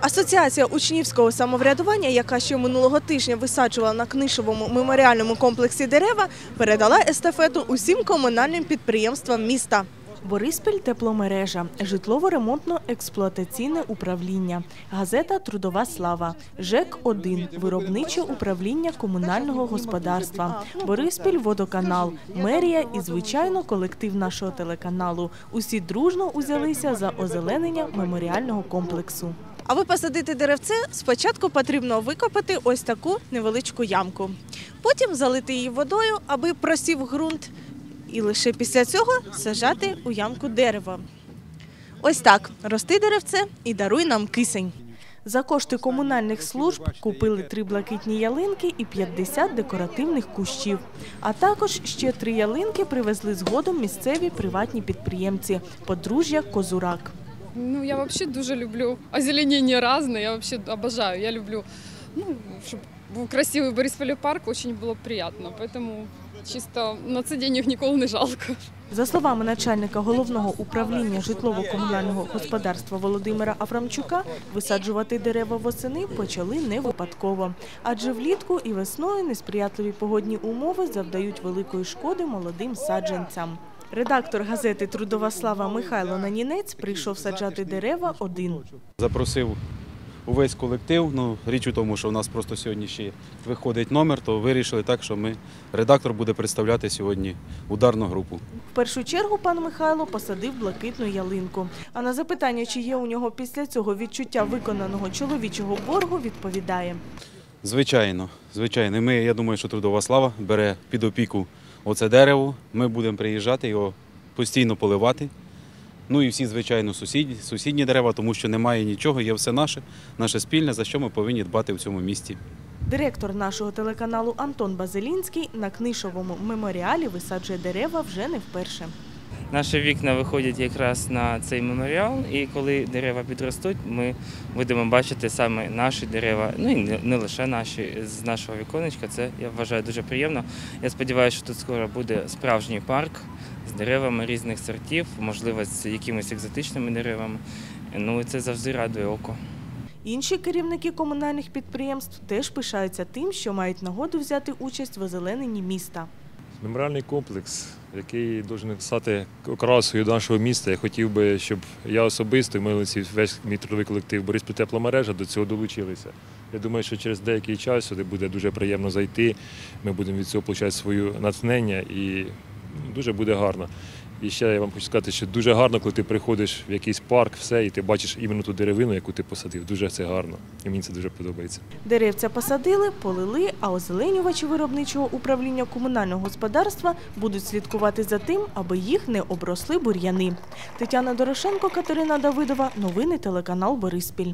Асоціація учнівського самоврядування, яка ще минулого тижня висаджувала на книшовому меморіальному комплексі дерева, передала естафету усім комунальним підприємствам міста. Бориспіль тепломережа, житлово-ремонтно-експлуатаційне управління, газета Трудова слава, ЖЕК 1 виробниче управління комунального господарства, Бориспіль водоканал, мерія і звичайно колектив нашого телеканалу. Усі дружно узялися за озеленення меморіального комплексу. Аби посадити деревце, спочатку потрібно викопати ось таку невеличку ямку. Потім залити її водою, аби просів ґрунт, і лише після цього сажати у ямку дерево. Ось так рости деревце і даруй нам кисень. За кошти комунальних служб купили три блакитні ялинки і 50 декоративних кущів. А також ще три ялинки привезли згодом місцеві приватні підприємці подружжя Козурак. Ну, я вообще дуже люблю озеленение разное, я вообще обожаю. Я люблю, ну, чтобы был красивый Борисполе парк, очень было приятно. Поэтому чисто на це денег ніколи не жалко. За словами начальника головного управління житлово-комунального господарства Володимира Аврамчука, висаджувати дерева восени почали не випадково, адже влітку і весною несприятливі погодні умови завдають великої шкоди молодим саджанцям. Редактор газети Трудова слава Михайло Нанінець прийшов саджати дерева один. Запросив увесь колектив. Ну, річ у тому, що у нас просто сьогодні ще виходить номер, то вирішили так, що ми, редактор буде представляти сьогодні ударну групу. В першу чергу пан Михайло посадив блакитну ялинку. А на запитання, чи є у нього після цього відчуття виконаного чоловічого боргу, відповідає. Звичайно, звичайно. Ми, я думаю, що трудова слава бере під опіку оце дерево. Ми будемо приїжджати його постійно поливати. Ну і всі, звичайно, сусідні, сусідні дерева, тому що немає нічого, є все наше, наше спільне, за що ми повинні дбати в цьому місті. Директор нашого телеканалу Антон Базилінський на книшовому меморіалі висаджує дерева вже не вперше. Наші вікна виходять якраз на цей меморіал, і коли дерева підростуть, ми будемо бачити саме наші дерева, ну і не- лише наші з нашого віконечка. Це я вважаю дуже приємно. Я сподіваюся, що тут скоро буде справжній парк з деревами різних сортів, можливо, з якимись екзотичними деревами. Ну це завжди радує око. Інші керівники комунальних підприємств теж пишаються тим, що мають нагоду взяти участь в озелененні міста. Меморіальний комплекс, який має стати окрасою нашого міста. Я хотів би, щоб я особисто і ми весь мій трудовий колектив Бориспіль тепломережа до цього долучилися. Я думаю, що через деякий час сюди буде дуже приємно зайти. Ми будемо від цього отримати своє натхнення і ну, дуже буде гарно. І ще я вам хочу сказати, що дуже гарно, коли ти приходиш в якийсь парк, все, і ти бачиш іменно ту деревину, яку ти посадив. Дуже це гарно. І мені це дуже подобається. Деревця посадили, полили, а озеленювачі виробничого управління комунального господарства будуть слідкувати за тим, аби їх не обросли бур'яни. Тетяна Дорошенко, Катерина Давидова. Новини телеканал Бориспіль.